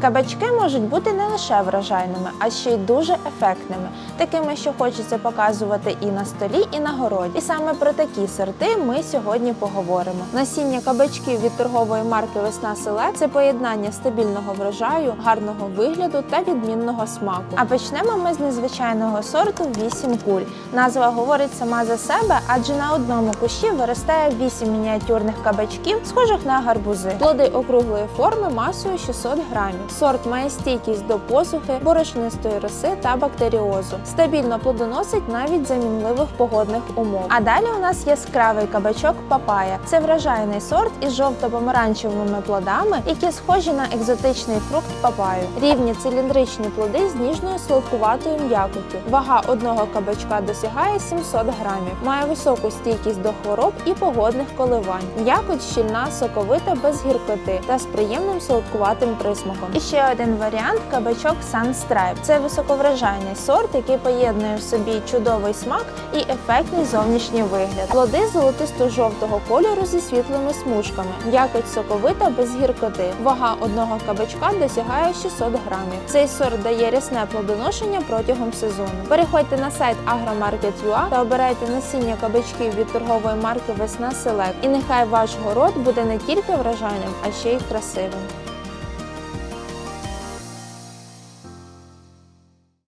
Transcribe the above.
Кабачки можуть бути не лише вражайними, а ще й дуже ефектними, такими, що хочеться показувати і на столі, і на городі. І саме про такі сорти ми сьогодні поговоримо. Насіння кабачків від торгової марки Весна Селект це поєднання стабільного врожаю, гарного вигляду та відмінного смаку. А почнемо ми з незвичайного сорту 8 куль. Назва говорить сама за себе, адже на одному кущі виростає 8 мініатюрних кабачків, схожих на гарбузи. Плоди округлої форми масою 600 грамів. Сорт має стійкість до посухи, борошнистої роси та бактеріозу. Стабільно плодоносить навіть за мінливих погодних умов. А далі у нас яскравий кабачок папая. Це вражайний сорт із жовто-помаранчевими плодами, які схожі на екзотичний фрукт папаю. Рівні циліндричні плоди з ніжною солодкуватою м'якоттю. Вага одного кабачка досягає 700 грамів. Має високу стійкість до хвороб і погодних коливань. М'якоть щільна, соковита, без гіркоти та з приємним солодкуватим присмаком. Ще один варіант кабачок Sunstripe. Це високовражайний сорт, який поєднує в собі чудовий смак і ефектний зовнішній вигляд. Плоди золотисто-жовтого кольору зі світлими смужками. М'якоть соковита без гіркоти. Вага одного кабачка досягає 600 грамів. Цей сорт дає рясне плодоношення протягом сезону. Переходьте на сайт agromarket.ua та обирайте насіння кабачків від торгової марки Весна Селект. І нехай ваш город буде не тільки вражайним, а ще й красивим.